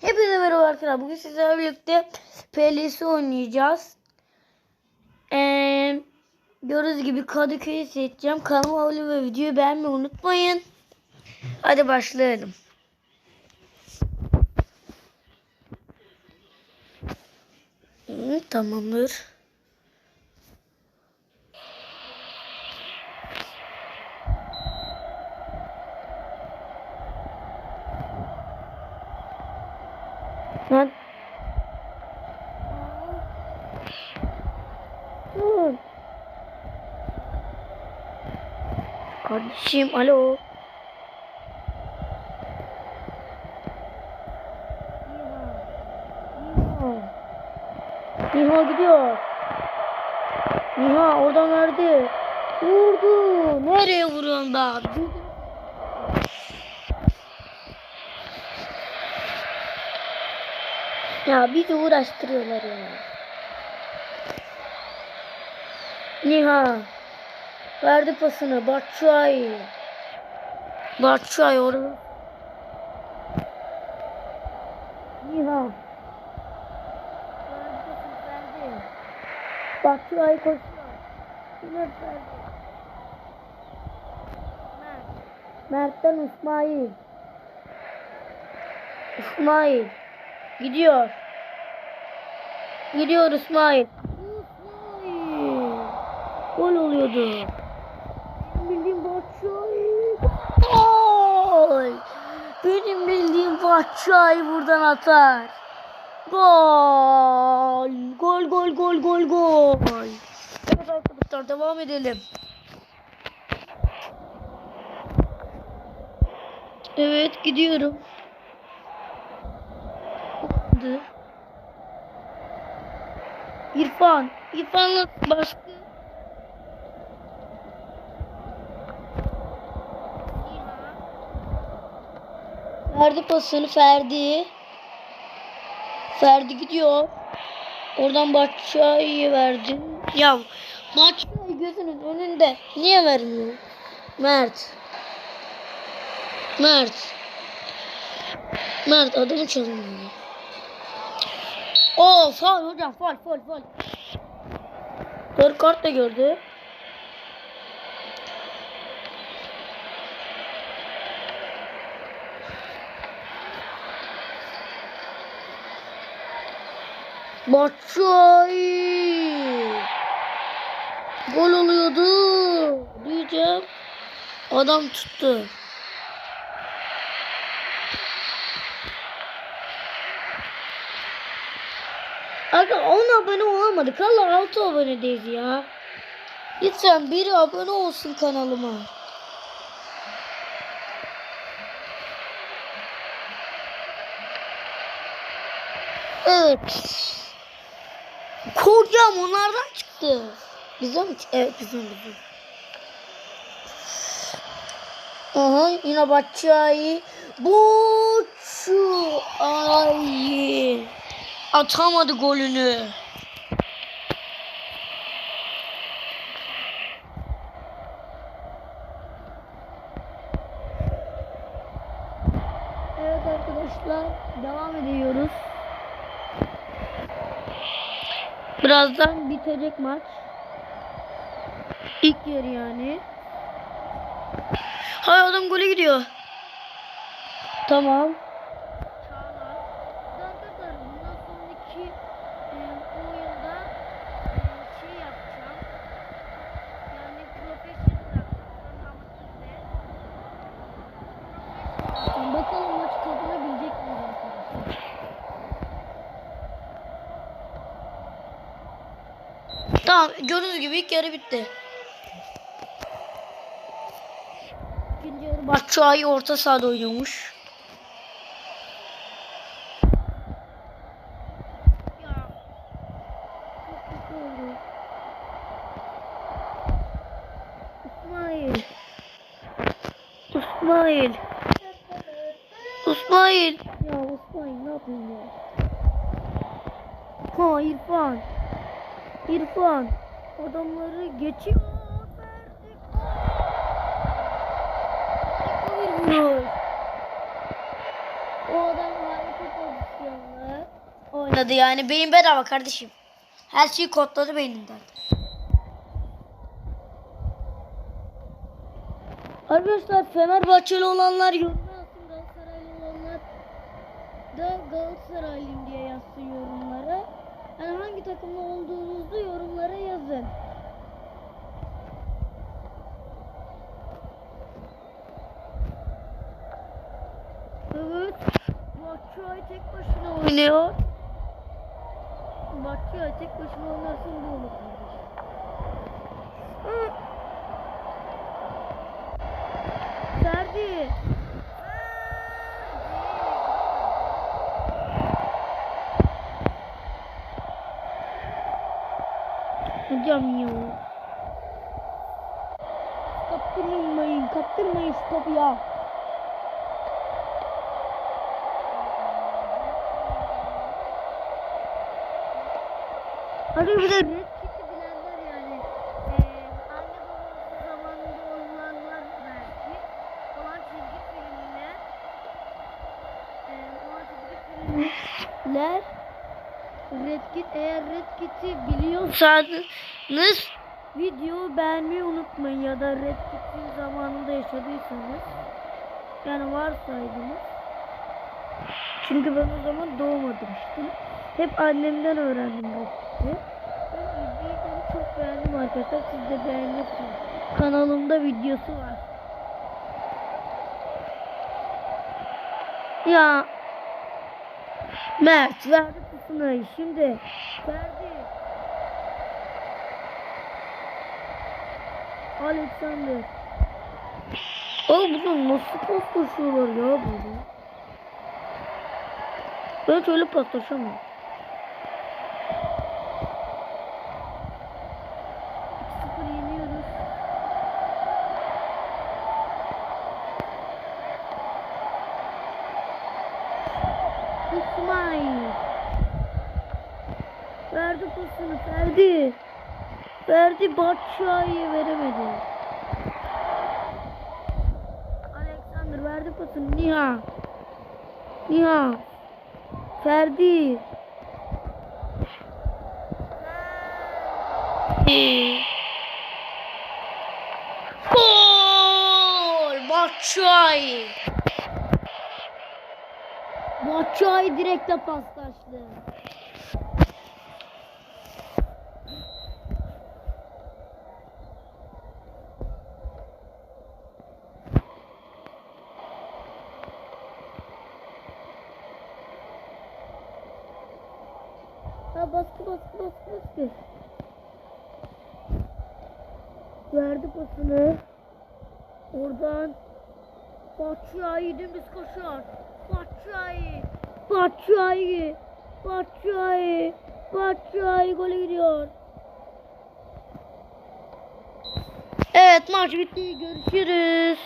Hepinize merhaba arkadaşlar. Bugün sizlerle birlikte PLS oynayacağız. Ee, gördüğünüz gibi Kadıköy'ü seçeceğim. Kanalıma abone ve videoyu beğenmeyi unutmayın. Hadi başlayalım. Hı, tamamdır. Lan. Dur. Kardeşim alo. Niha. Gidiyor. Niha oradan verdi. Vurdu. Nereye vuruyorsun da? Ya bizi uğraştırıyorlar ya. Niha. Verdi pasını. Batshuayi. Batshuayi orada. Niha. Batshuayi koşuyor. Mert'ten İsmail. İsmail. Gidiyor. Gidiyor İsmail. İsmail. Gol oluyordu. Benim bildiğim Batshuayi. Gol. Benim bildiğim Batshuayi buradan atar. Gol. Gol gol gol gol gol. Evet arkadaşlar devam edelim. Evet gidiyorum. Olmadı. İrfan. İrfan'la baskı. Verdi pasını Ferdi. Ferdi gidiyor. Oradan Batshuayi'ye verdi. Ya Batshuayi gözünün önünde. Niye vermiyor? Mert. Mert. Mert adamı çalınıyor. Oo faul hocam faul faul faul. Sarı kart da gördü. Batshuayi. Gol oluyordu. Diyeceğim. Adam tuttu. Aga 10 abone olamadık. Allah 6 abonedeyiz ya. Lütfen biri abone olsun kanalıma. Evet. Kocam onlardan çıktı. Bizden mi? Evet bizden bizden. Aha yine Batshuayi. Batshuayi. Atamadı golünü. Evet arkadaşlar devam ediyoruz. Birazdan bitecek maç. İlk yarı yani. Hay adam gole gidiyor. Tamam. Size. Bakalım maç kazanabilecek miyiz arkadaşlar? Tamam gördüğünüz gibi ilk yarı bitti. İkinci yarı Batshuayi orta sahada oynuyormuş. İsmail. İsmail. İsmail. Ya İsmail ne yapayım ya? Ha İrfan. İrfan. Adamları geçiyor. Verdik. O adam harika pozisyonlu oynadı yani. Beyin bedava kardeşim. Her şeyi kodladı beyninden. Arkadaşlar Fenerbahçeli olanlar olanlar da Galatasaraylıyım diye yazsın yorumlara. Yani hangi takımda olduğunuzu yorumlara yazın. Evet. Batshuayi tek başına oynuyor. Batshuayi tek başına oynasın bu olur kardeşim. Hocam ya. Kaptırmayın, kaptırmayın şu topu ya. Hadi eğer Red Kit'i biliyorsanız videoyu beğenmeyi unutmayın ya da Red Kit'in zamanında yaşadıysanız yani varsaydınız çünkü ben o zaman doğmamıştım. Hep annemden öğrendim Red Kit'i. Ben izleyicileri çok beğendim arkadaşlar. Siz de beğenirsiniz. Kanalımda videosu var. Ya Mert verdi pusunayı şimdi. Verdi. Alexander. Oğlum bunlar nasıl pas koşuyorlar ya böyle? Ben hiç öyle paslaşamam. Verdi. Ferdi Batşuay'ı veremedi. Alexander verdi pasını Niha. Niha. Ferdi. Ferdi. Gol! Batşuay. Batşuay direkte paslaştı. Baskı baskı baskı baskı. Verdi pasını. Oradan Batshuayi dümdüz koşuyor. Batshuayi. Batshuayi. Batshuayi. Batshuayi gole gidiyor. Evet maç bitti. Görüşürüz.